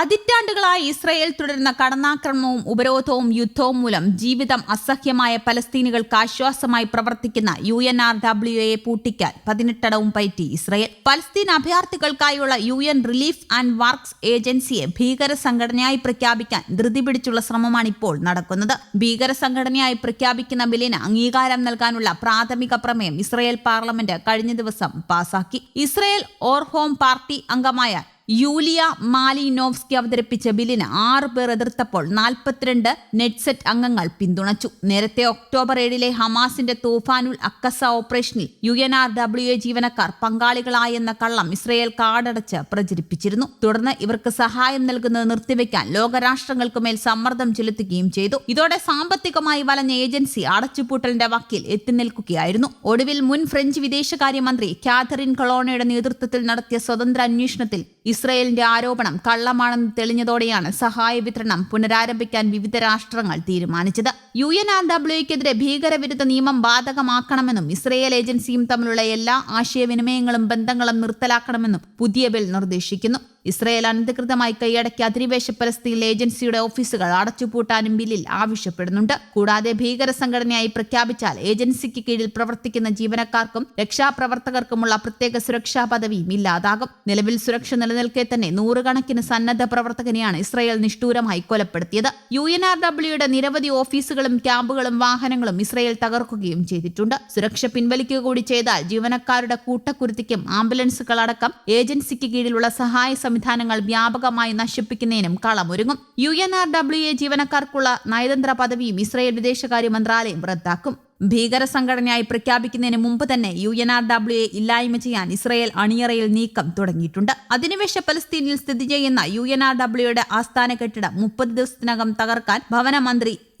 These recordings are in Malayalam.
പതിറ്റാണ്ടുകളായി ഇസ്രയേൽ തുടരുന്ന കടന്നാക്രമണവും ഉപരോധവും യുദ്ധവും മൂലം ജീവിതം അസഹ്യമായ പലസ്തീനുകൾക്ക് ആശ്വാസമായി പ്രവർത്തിക്കുന്ന U N R W A പൂട്ടിക്കാൻ പതിനെട്ടടവും പയറ്റി Israel. Palestine അഭയാർത്ഥികൾക്കായുള്ള U N relief and works ഏജൻസിയെ ഭീകര സംഘടനയായി പ്രഖ്യാപിക്കാൻ ധൃതി പിടിച്ചുള്ള ശ്രമമാണ് ഇപ്പോൾ നടക്കുന്നത്. ഭീകര സംഘടനയായി പ്രഖ്യാപിക്കുന്ന ബില്ലിന് അംഗീകാരം നൽകാനുള്ള പ്രാഥമിക പ്രമേയം ഇസ്രയേൽ പാർലമെന്റ് കഴിഞ്ഞ ദിവസം പാസാക്കി. ഇസ്രയേൽ ഓർഹോം പാർട്ടി അംഗമായ യൂലിയ മാലിനോവ്സ്കി അവതരിപ്പിച്ച ബില്ലിന് ആറ് പേർ എതിർത്തപ്പോൾ നാൽപ്പത്തിരണ്ട് നെറ്റ്സെറ്റ് അംഗങ്ങൾ പിന്തുണച്ചു. നേരത്തെ ഒക്ടോബർ ഏഴിലെ ഹമാസിന്റെ തൂഫാനുൽ അക്കസ ഓപ്പറേഷനിൽ U N R W A ജീവനക്കാർ പങ്കാളികളായെന്ന കള്ളം ഇസ്രയേൽ കാടടച്ച് പ്രചരിപ്പിച്ചിരുന്നു. തുടർന്ന് ഇവർക്ക് സഹായം നൽകുന്നത് നിർത്തിവെക്കാൻ ലോകരാഷ്ട്രങ്ങൾക്ക് മേൽ സമ്മർദ്ദം ചെലുത്തുകയും ചെയ്തു. ഇതോടെ സാമ്പത്തികമായി വലഞ്ഞ ഏജൻസി അടച്ചുപൂട്ടലിന്റെ വക്കിൽ എത്തി നിൽക്കുകയായിരുന്നു. ഒടുവിൽ മുൻ ഫ്രഞ്ച് വിദേശകാര്യമന്ത്രി കാതറിൻ കൊളോണയുടെ നേതൃത്വത്തിൽ നടത്തിയ സ്വതന്ത്ര അന്വേഷണത്തിൽ ഇസ്രയേലിന്റെ ആരോപണം കള്ളമാണെന്ന് തെളിഞ്ഞതോടെയാണ് സഹായ വിതരണം പുനരാരംഭിക്കാൻ വിവിധ രാഷ്ട്രങ്ങൾ തീരുമാനിച്ചത്. യു എൻ ആർ ഡബ്ല്യുക്കെതിരെ ഭീകരവിരുദ്ധ നിയമം ബാധകമാക്കണമെന്നും ഇസ്രയേൽ ഏജൻസിയും തമ്മിലുള്ള എല്ലാ ആശയവിനിമയങ്ങളും ബന്ധങ്ങളും നിർത്തലാക്കണമെന്നും പുതിയ ബിൽ നിർദ്ദേശിക്കുന്നു. ഇസ്രയേൽ അനധികൃതമായി കൈയടക്കിയ അധിനിവേശ പരിസ്ഥിതിയിൽ ഏജൻസിയുടെ ഓഫീസുകൾ അടച്ചുപൂട്ടാനും ബില്ലിൽ ആവശ്യപ്പെടുന്നുണ്ട്. കൂടാതെ ഭീകര സംഘടനയായി പ്രഖ്യാപിച്ചാൽ ഏജൻസിക്ക് കീഴിൽ പ്രവർത്തിക്കുന്ന ജീവനക്കാർക്കും രക്ഷാപ്രവർത്തകർക്കുമുള്ള പ്രത്യേക സുരക്ഷാ പദവിയും ഇല്ലാതാകും. നിലവിൽ സുരക്ഷ നിലനിൽക്കെ തന്നെ നൂറുകണക്കിന് സന്നദ്ധ പ്രവർത്തകനെയാണ് ഇസ്രയേൽ നിഷ്ഠൂരമായി കൊലപ്പെടുത്തിയത്. യു എൻ ആർ ഡബ്ല്യുയുടെ നിരവധി ഓഫീസുകളും ക്യാമ്പുകളും വാഹനങ്ങളും ഇസ്രയേൽ തകർക്കുകയും ചെയ്തിട്ടുണ്ട്. സുരക്ഷ പിൻവലിക്കുക കൂടി ചെയ്താൽ ജീവനക്കാരുടെ കൂട്ടക്കുരുത്തിക്കും ആംബുലൻസുകളടക്കം ഏജൻസിക്ക് കീഴിലുള്ള സഹായ സംവിധാനങ്ങൾ വ്യാപകമായി നശിപ്പിക്കുന്നതിനും കളമൊരുങ്ങും. U N R W A ജീവനക്കാർക്കുള്ള നയതന്ത്ര പദവിയും ഇസ്രയേൽ വിദേശകാര്യ മന്ത്രാലയം റദ്ദാക്കും. ഭീകര സംഘടനയായി പ്രഖ്യാപിക്കുന്നതിന് മുമ്പ് തന്നെ U N R W A ഇല്ലായ്മ ചെയ്യാൻ ഇസ്രയേൽ അണിയറയിൽ നീക്കം തുടങ്ങിയിട്ടുണ്ട്. അധിനിവേശ പലസ്തീനിൽ സ്ഥിതി ചെയ്യുന്ന യു എൻ ആർ ഡബ്ല്യുയുടെ ആസ്ഥാന കെട്ടിടം മുപ്പത് ദിവസത്തിനകം തകർക്കാൻ ഭവന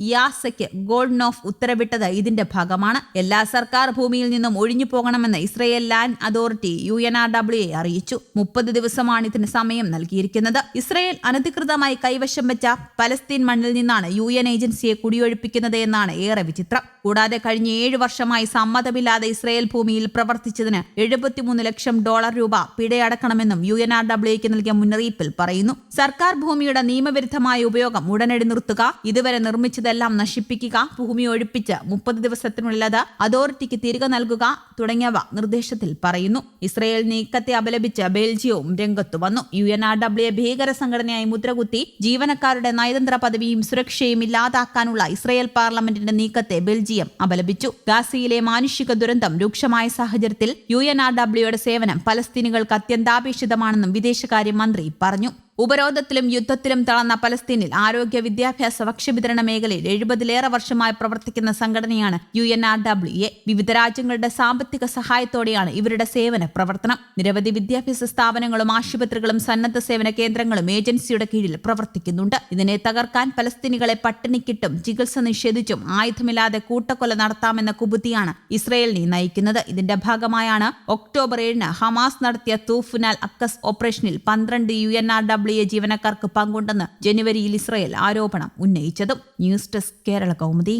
മന്ത്രി ഗോൾഡ് നോഫ് ഉത്തരവിട്ടത് ഇതിന്റെ ഭാഗമാണ്. എല്ലാ സർക്കാർ ഭൂമിയിൽ നിന്നും ഒഴിഞ്ഞു പോകണമെന്ന് Israel land authority U N R W A അറിയിച്ചു. മുപ്പത് ദിവസമാണ് ഇതിന് സമയം നൽകിയിരിക്കുന്നത്. ഇസ്രയേൽ അനധികൃതമായി കൈവശം വെച്ച പലസ്തീൻ മണ്ണിൽ നിന്നാണ് യു എൻ ഏജൻസിയെ കുടിയൊഴിപ്പിക്കുന്നത് എന്നാണ് ഏറെ വിചിത്രം. കൂടാതെ കഴിഞ്ഞ ഏഴ് വർഷമായി സമ്മതമില്ലാതെ ഇസ്രയേൽ ഭൂമിയിൽ പ്രവർത്തിച്ചതിന് എഴുപത്തിമൂന്ന് ലക്ഷം ഡോളർ രൂപ പിഴയടക്കണമെന്നും യു എൻ ആർ ഡബ്ല്യുക്ക് നൽകിയ മുന്നറിയിപ്പിൽ പറയുന്നു. സർക്കാർ ഭൂമിയുടെ നിയമവിരുദ്ധമായ ഉപയോഗം ഉടനടി നിർത്തുക ഇതുവരെ നിർമ്മിച്ചതെല്ലാം നശിപ്പിക്കുക ഭൂമി ഒഴിപ്പിച്ച് മുപ്പത് ദിവസത്തിനുള്ളത് അതോറിറ്റിക്ക് തിരികെ നൽകുക തുടങ്ങിയവ നിർദ്ദേശത്തിൽ പറയുന്നു. ഇസ്രയേൽ നീക്കത്തെ അപലപിച്ച് ബെൽജിയവും രംഗത്തു വന്നു. യു എൻ ആർ ഡബ്ല്യു ഭീകര സംഘടനയായി മുദ്രകുത്തി ജീവനക്കാരുടെ നയതന്ത്ര പദവിയും സുരക്ഷയും ഇല്ലാതാക്കാനുള്ള ഇസ്രയേൽ പാർലമെന്റിന്റെ നീക്കത്തെ ബെൽജിയം അപലപിച്ചു. ഗാസയിലെ മാനുഷിക ദുരന്തം രൂക്ഷമായ സാഹചര്യത്തിൽ യു എൻ ആർ ഡബ്ല്യുയുടെ സേവനം പലസ്തീനുകൾക്ക് അത്യന്താപേക്ഷിതമാണെന്നും വിദേശകാര്യമന്ത്രി പറഞ്ഞു. ഉപരോധത്തിലും യുദ്ധത്തിലും തളർന്ന പലസ്തീനിൽ ആരോഗ്യ വിദ്യാഭ്യാസ ഭക്ഷ്യവിതരണ മേഖലയിൽ എഴുപതിലേറെ വർഷമായി പ്രവർത്തിക്കുന്ന സംഘടനയാണ് U N R W A വിവിധ രാജ്യങ്ങളുടെ സാമ്പത്തിക സഹായത്തോടെയാണ് ഇവരുടെ സേവന പ്രവർത്തനം. നിരവധി വിദ്യാഭ്യാസ സ്ഥാപനങ്ങളും ആശുപത്രികളും സന്നദ്ധ സേവന കേന്ദ്രങ്ങളും ഏജൻസിയുടെ കീഴിൽ പ്രവർത്തിക്കുന്നുണ്ട്. ഇതിനെ തകർക്കാൻ പലസ്തീനികളെ പട്ടിണിക്കിട്ടും ചികിത്സ നിഷേധിച്ചും ആയുധമില്ലാതെ കൂട്ടക്കൊല നടത്താമെന്ന കുബുദ്ധിയാണ് ഇസ്രയേലിനെ നയിക്കുന്നത്. ഇതിന്റെ ഭാഗമായാണ് ഒക്ടോബർ ഏഴിന് ഹമാസ് നടത്തിയ തൂഫുനാൽ അക്കസ് ഓപ്പറേഷനിൽ പന്ത്രണ്ട് യു എൻ ആർ ഡബ്ല്യു ജീവനക്കാർക്ക് പങ്കുണ്ടെന്ന് ജനുവരിയിൽ ഇസ്രയേൽ ആരോപണം ഉന്നയിച്ചതും ന്യൂസ് ഡെസ്ക് കേരള കൗമുദി.